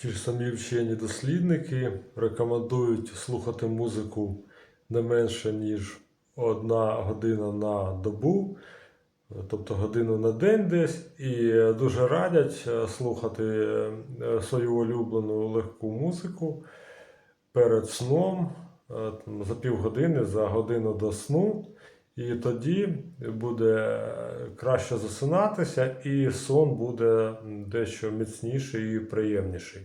Ті ж самі вчені дослідники рекомендують слухати музику не менше, ніж одна година на добу, тобто годину на день десь, і дуже радять е, слухати е, свою улюблену легку музику перед сном е, за півгодини, за годину до сну. І тоді буде краще засинатися, і сон буде дещо міцніший і приємніший.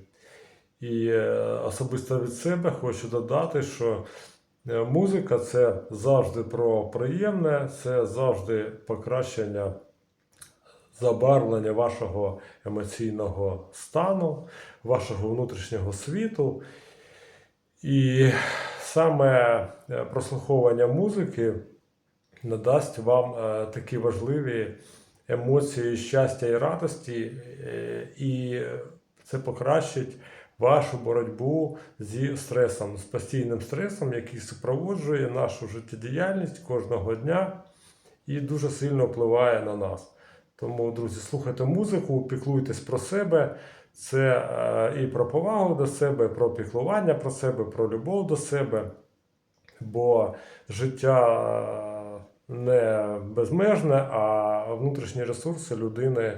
І е, особисто від себе хочу додати, що е, музика це завжди про приємне, це завжди покращення забарвлення вашого емоційного стану, вашого внутрішнього світу. І саме е, прослуховування музики надасть вам е, такі важливі емоції щастя і радості, е, і це покращить вашу боротьбу зі стресом, з постійним стресом, який супроводжує нашу життєдіяльність кожного дня і дуже сильно впливає на нас. Тому, друзі, слухайте музику, піклуйтесь про себе. Це е, і про повагу до себе, про піклування про себе, про любов до себе. Бо життя не безмежне, а внутрішні ресурси людини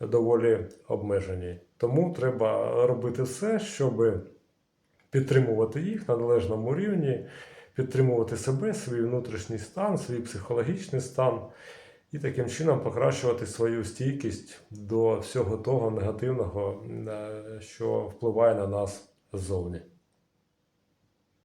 доволі обмежені. Тому треба робити все, щоб підтримувати їх на належному рівні, підтримувати себе, свій внутрішній стан, свій психологічний стан, і таким чином покращувати свою стійкість до всього того негативного, е, що впливає на нас ззовні.